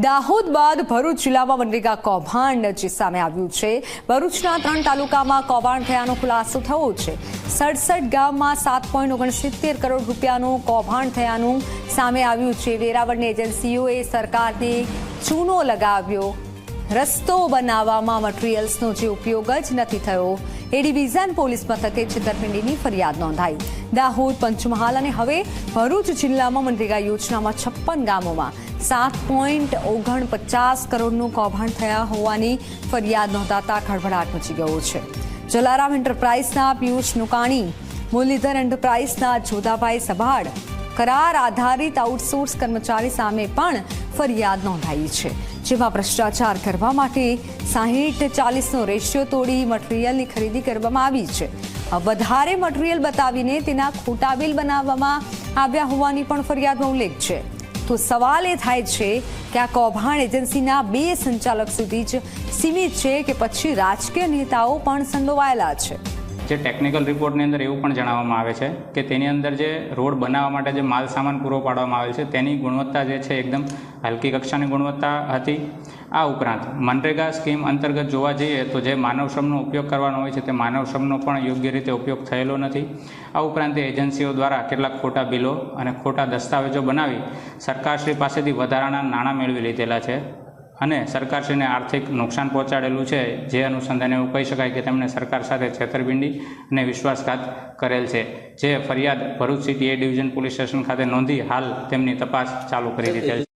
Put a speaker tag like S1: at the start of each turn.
S1: દાહોદ બાદ ભરૂચ જિલ્લામાં મનરેગા કૌભાંડ જે સામે આવ્યું છે. ભરૂચના ત્રણ તાલુકામાં કૌભાંડ થયાનો ખુલાસો થયો છે. સડસઠ ગામમાં સાત પોઈન્ટ ઓગણસિત્તેર કરોડ રૂપિયાનું કૌભાંડ થયાનું સામે આવ્યું છે. વેરાવળની એજન્સીઓએ સરકારને ચૂનો લગાવ્યો રસ્તો બનાવવામાં મટીરિયલ્સનો જે ઉપયોગ જ નથી થયો. એ ડિવિઝન પોલીસ મથકે છેતરપિંડીની ફરિયાદ નોંધાઈ. દાહોદ, પંચમહાલ અને હવે ભરૂચ જિલ્લામાં મનરેગા યોજનામાં છપ્પન ગામોમાં સાત પોઈન્ટ ઓગણપચાસ કરોડનું કૌભાંડ થયા હોવાની ફરિયાદ નોંધાતા ખળભળાટ મચી ગયો છે. જલારામ એન્ટરપ્રાઇઝના પિયુષ નુકાણી, મુરલીધર એન્ટરપ્રાઇઝના જોધાભાઈ સભાડ કરાર આધારિત આઉટસોર્સ કર્મચારી સામે પણ ફરિયાદ નોંધાઈ છે. જેમાં ભ્રષ્ટાચાર કરવા માટે સાહીઠ ચાલીસનો રેશિયો તોડી મટીરિયલની ખરીદી કરવામાં આવી છે. વધારે મટીરિયલ બતાવીને તેના ખોટા બિલ બનાવવામાં આવ્યા હોવાની પણ ફરિયાદનો ઉલ્લેખ છે. તો સવાલ એ થાય છે કે આ કૌભાંડ એજન્સીના બે સંચાલક સુધી જ સીમિત છે કે પછી રાજકીય નેતાઓ પણ સંડોવાયેલા છે.
S2: જે ટેકનિકલ રિપોર્ટની અંદર એવું પણ જણાવવામાં આવે છે કે તેની અંદર જે રોડ બનાવવા માટે જે માલ સામાન પૂરો પાડવામાં આવેલ છે, તેની ગુણવત્તા જે છે એકદમ હલકી કક્ષાની ગુણવત્તા હતી. આ ઉપરાંત મનરેગા સ્કીમ અંતર્ગત જોવા જઈએ તો જે માનવ શ્રમનો ઉપયોગ કરવાનો હોય છે તે માનવ શ્રમનો પણ યોગ્ય રીતે ઉપયોગ થયેલો નથી. આ ઉપરાંત એજન્સીઓ દ્વારા કેટલાક ખોટા બિલો અને ખોટા દસ્તાવેજો બનાવી સરકારશ્રી પાસેથી વધારાના નાણાં મેળવી લીધેલા છે. અને સરકારશ્રીને આર્થિક નુકસાન પહોંચાડેલું છે, જે અનુસંધાને એવું કહી શકાય કે તેમણે સરકાર સાથે છેતરપિંડી અને વિશ્વાસઘાત કરેલ છે. જે ફરિયાદ Bharuch city A division police station ખાતે નોંધી હાલ તેમની તપાસ ચાલુ કરી દીધેલ છે.